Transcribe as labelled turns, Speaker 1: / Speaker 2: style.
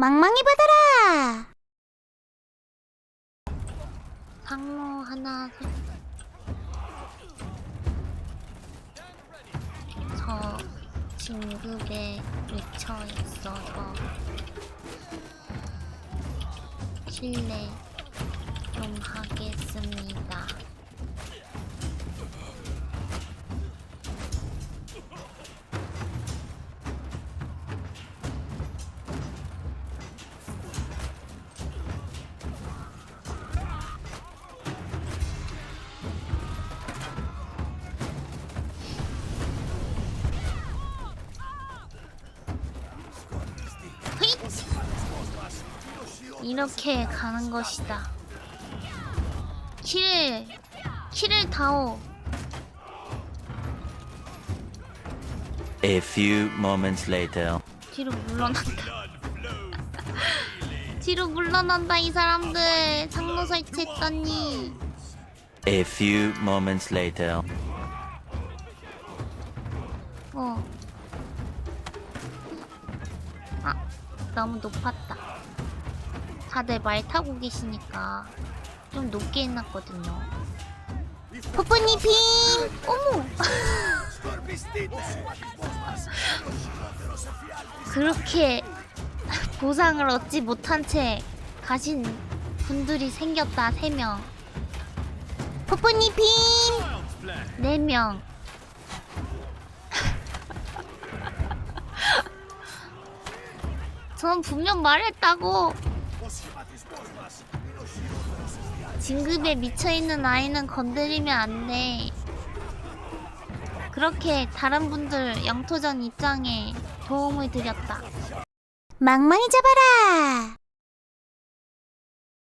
Speaker 1: 망망이 받아라!
Speaker 2: 상로 하나 둘. 저 진급에 미쳐 있어서 실례 좀 하겠습니다. 이렇게 가는 것이다. 킬, 킬을 다오.
Speaker 3: A few moments later.
Speaker 2: 뒤로 물러난다. 뒤로 물러난다 이 사람들. 상로 설치했더니
Speaker 3: A few moments later.
Speaker 2: 어. 아, 너무 높았다. 다들 말 타고 계시니까 좀 높게 해놨거든요.
Speaker 1: 뽀뽀니 빔!
Speaker 2: 어머! 그렇게 보상을 얻지 못한 채 가신 분들이 생겼다, 세명
Speaker 1: 뽀뽀니 빔!
Speaker 2: 네명 전 분명 말했다고. 진급에 미쳐있는 아이는 건드리면 안 돼. 그렇게 다른 분들 영토전 입장에 도움을 드렸다.
Speaker 1: 망망이 잡아라!